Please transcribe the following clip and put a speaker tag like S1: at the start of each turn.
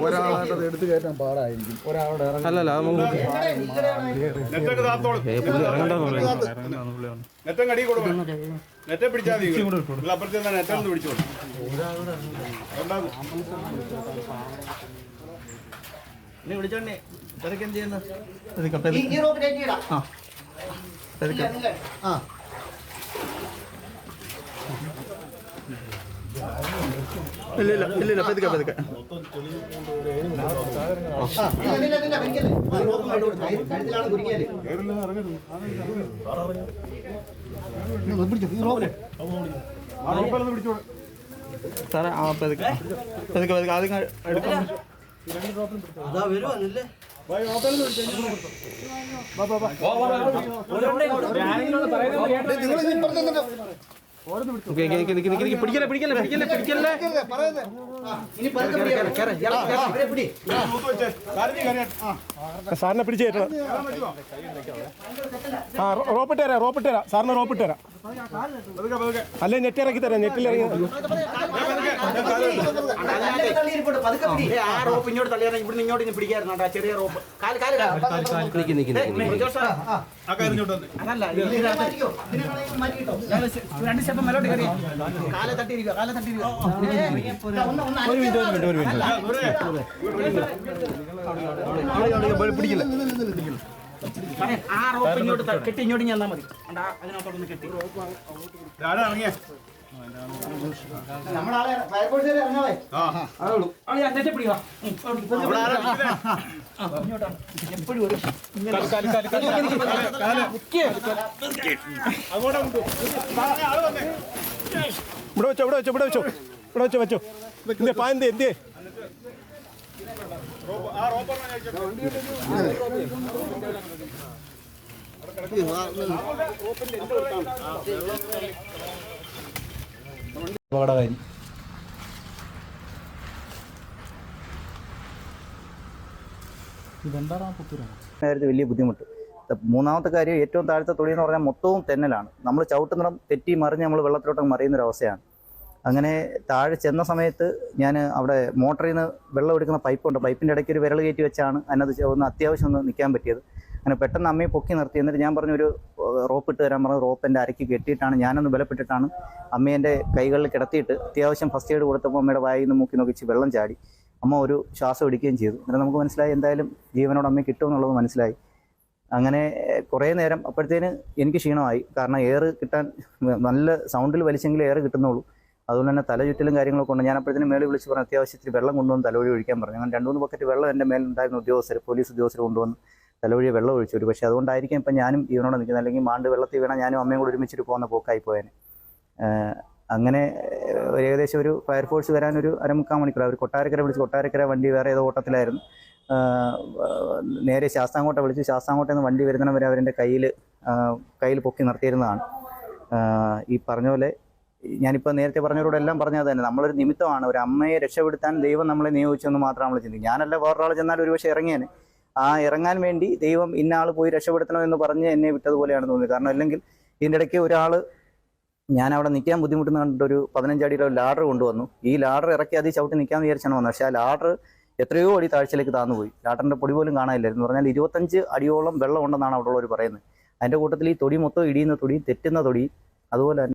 S1: ഒരാളുടെ അത് എടുത്തു കയറ്റാൻ പാടായിരിക്കും. ഒരാളുടെ
S2: അല്ലല്ല അത് നമുക്ക്
S3: നെറ്റൊക്കെ താത്തോളും
S2: ഏ, പുള്ളി ഇറങ്ങണ്ടെന്ന്
S3: നെറ്റം കടി കൊടുക്കണം നെറ്റെ പിടിച്ചാൽ മതി നിങ്ങൾ അപ്പുറത്ത് നിന്ന് നെറ്റം ഒന്ന് പിടിച്ചോളൂ ഉണ്ടാകും
S4: നീ വിളിച്ചോണ്ടേ ഇതൊക്കെ എന്ത് ചെയ്യുന്നു
S5: ഈ ഈ റോപ്പ് കയറ്റിയിടാം
S4: ആ
S5: ഇല്ല, ഇല്ല. ആ
S4: ഇല്ല ഇല്ല ഇല്ല ഇല്ല പതുക്കെ പതുക്കെ. സാറേ ആ പതുക്കെ പതുക്കെ പതുക്കെ. ആദ്യം എടുക്കാം.
S5: നിങ്ങൾ ഇത് ഇപ്പുറത്ത് നിന്നിട്ട്
S2: പിടിക്കല്ലേ പിടിക്കല്ലേ പിടിക്കല്ലേ പിടിക്കല്ലേ?
S6: സാറിനെ പിടിച്ച് കയറ്റണം. ആ റോപ്പിട്ട് തരാം റോപ്പിട്ട് തരാം. സാറിന് റോപ്പിട്ട് തരാം. അല്ലെ നെറ്റ് ഇറക്കി തരാം നെറ്റിൽ ഇറങ്ങി
S5: അതിനകത്ത് തള്ളിയിരിപ്പുണ്ട്, പതുക്കെ പിടി.
S4: ആ റോപ്പ് ഇങ്ങോട്ട് തള്ളിയാൽ ഇവിടുന്ന് ഇങ്ങോട്ട് ഇനി പിടിക്കായിരുന്നു കേട്ടോ, ആ ചെറിയ റോപ്പ്. കാൽ കാൽ ഇടാ.
S2: നിക്ക് നിക്ക്
S3: ആ കാര്യം ഇങ്ങോട്ട് വന്നേ.
S4: അതല്ല
S5: ഇതിനെ മാറ്റിക്കോ, ഇതിനെ ഞാൻ.
S4: രണ്ട് സ്റ്റെപ്പ് മേലോട്ട് കയറി. കാലെ തട്ടിയിരിക്കുക കാലെ തട്ടിയിരിക്കുക.
S5: ഒന്ന് ഒന്ന് അനക്കിയാ
S3: ആ, ദൂരെ.
S4: പിടിക്കില്ല. ആ റോപ്പ് ഇങ്ങോട്ട് ത- കെട്ടി ഇങ്ങോട്ട് ഞാൻ മതി. കണ്ടാ, അതിനകത്തോട്ടൊന്ന് കെട്ടി.
S3: ആരാ ഇറങ്ങിയേ. ആൾ വന്നേ
S6: ഇവിടെ വെച്ചോ ഇവിടെ വെച്ചോ ഇവിടെ വെച്ചോ ഇവിടെ വെച്ചോ വെച്ചോ എന്തേ പാ എന്തേ എന്തേ
S3: റോപ്പ്
S1: അപകടകാരി.
S7: നേരത്തെ വലിയ ബുദ്ധിമുട്ട്. മൂന്നാമത്തെ കാര്യം ഏറ്റവും താഴത്തെ തൊടി എന്ന് പറഞ്ഞാൽ മൊത്തവും തെന്നലാണ്. നമ്മൾ ചവിട്ടുന്നിടം തെറ്റി മറിഞ്ഞ് നമ്മൾ വെള്ളത്തിലോട്ട് മറിയുന്നൊരവസ്ഥയാണ് ഒരു അവസ്ഥയാണ്. അങ്ങനെ താഴെ ചെന്ന സമയത്ത് ഞാൻ അവിടെ മോട്ടറിൽ നിന്ന് വെള്ളം എടുക്കുന്ന പൈപ്പുണ്ട്. പൈപ്പിന്റെ ഇടയ്ക്ക് ഒരു വിരൽ കയറ്റി വെച്ചാണ് അതിനകത്ത് ഒന്ന് അത്യാവശ്യം ഒന്ന് നിൽക്കാൻ പറ്റിയത്. അങ്ങനെ പെട്ടെന്ന് അമ്മയെ പൊക്കി നിർത്തി. എന്നിട്ട് ഞാൻ പറഞ്ഞു ഒരു റോപ്പ് ഇട്ട് തരാൻ പറഞ്ഞു റോപ്പ് എന്റെ അരയ്ക്ക് കെട്ടിയിട്ടാണ് ഞാനൊന്ന് ബലപ്പെട്ടിട്ടാണ് അമ്മേന്റെ കൈകളിൽ കിടത്തിയിട്ട് അത്യാവശ്യം ഫസ്റ്റ് എയ്ഡ് കൊടുത്തപ്പോൾ അമ്മയുടെ വായിൽ നിന്ന് മൂക്കി നോക്കിച്ച് വെള്ളം ചാടി. അമ്മ ഒരു ശ്വാസം എടുക്കുകയും ചെയ്തു. എന്നിട്ട് നമുക്ക് മനസ്സിലായി എന്തായാലും ജീവനോട് അമ്മയെ കിട്ടുമെന്നുള്ളത് മനസ്സിലായി. അങ്ങനെ കുറേ നേരം അപ്പോഴത്തേന് എനിക്ക് ക്ഷീണമായി. കാരണം എയർ കിട്ടാൻ നല്ല സൗണ്ടിൽ വലിച്ചെങ്കിൽ എയർ കിട്ടുന്നുള്ളൂ. അതുകൊണ്ട് തന്നെ തല ചുറ്റലും കാര്യങ്ങളൊക്കെ ഉണ്ട്. ഞാൻ അപ്പോഴത്തേന് മേളിൽ വിളിച്ച് പറഞ്ഞു അത്യാവശ്യത്തിന് വെള്ളം കൊണ്ടുവന്ന് തലോടി ഒഴിക്കാൻ പറഞ്ഞു. അങ്ങനെ രണ്ട് മൂന്ന് ബക്കറ്റ് വെള്ളം എന്റെ മേലുണ്ടായിരുന്ന ഉദ്യോഗസ്ഥർ പോലീസ് ഉദ്യോഗസ്ഥർ കൊണ്ടുവന്ന്. തലവഴി വെള്ളം ഒഴിച്ചു. ഒരു പക്ഷേ അതുകൊണ്ടായിരിക്കും ഇപ്പം ഞാനും ഇവനോട് നിൽക്കുന്നത്. അല്ലെങ്കിൽ മാണ്ട് വെള്ളത്തിൽ വീണാൽ ഞാനും അമ്മയും കൂടെ ഒരുമിച്ചിട്ട് പോകുന്ന പോക്കായി പോയേനെ. അങ്ങനെ ഏകദേശം ഒരു ഫയർഫോഴ്സ് വരാൻ ഒരു അരമുക്കാൽ മണിക്കൂർ. അവർ കൊട്ടാരക്കര വിളിച്ച് കൊട്ടാരക്കര വണ്ടി വേറെ ഏതോ ഓട്ടത്തിലായിരുന്നു. നേരെ ശാസ്താംകോട്ട വിളിച്ച് ശാസ്താംകോട്ടയിൽ നിന്ന് വണ്ടി വരുന്നിടം വരെ അവരുടെ കയ്യിൽ കയ്യിൽ പൊക്കി നിർത്തിയിരുന്നതാണ്. ഈ പറഞ്ഞ പോലെ ഞാനിപ്പോൾ നേരത്തെ പറഞ്ഞവരോടെല്ലാം പറഞ്ഞത് തന്നെ. നമ്മളൊരു നിമിത്തമാണ് ഒരു അമ്മയെ രക്ഷപ്പെടുത്താൻ ദൈവം നമ്മളെ നിയോഗിച്ചെന്ന് മാത്രം നമ്മൾ ചിന്തിക്കും ഞാനല്ല വേറൊരാൾ ചെന്നാൽ ഒരുപക്ഷെ ഇറങ്ങിയേനെ. ആ ഇറങ്ങാൻ വേണ്ടി ദൈവം ഇന്ന ആൾ പോയി രക്ഷപ്പെടുത്തണം എന്ന് പറഞ്ഞ് എന്നെ വിട്ടതുപോലെയാണ് തോന്നിയത്. കാരണം അല്ലെങ്കിൽ ഇതിന്റെ ഇടയ്ക്ക് ഒരാൾ ഞാൻ അവിടെ നിൽക്കാൻ ബുദ്ധിമുട്ടെന്ന് കണ്ടിട്ട് ഒരു പതിനഞ്ചടിയുടെ ലാഡർ കൊണ്ടുവന്നു. ഈ ലാഡർ ഇറക്കി അതിൽ ചവിട്ടി നിൽക്കാമെന്ന് വിചാരിച്ചാണ് വന്നത്. പക്ഷേ ആ ലാഡർ എത്രയോ അടി താഴ്ചയിലേക്ക് താന്നു പോയി. ലാഡറിന്റെ പൊടി പോലും കാണാനില്ലായിരുന്നു. പറഞ്ഞാൽ ഇരുപത്തഞ്ച് അടിയോളം വെള്ളം ഉണ്ടെന്നാണ് അവിടെ ഉള്ളവർ പറയുന്നത്. അതിന്റെ കൂട്ടത്തിൽ ഈ തൊടി മൊത്തം ഇടിയുന്ന തൊടി തെറ്റുന്ന തൊടി അതുപോലെ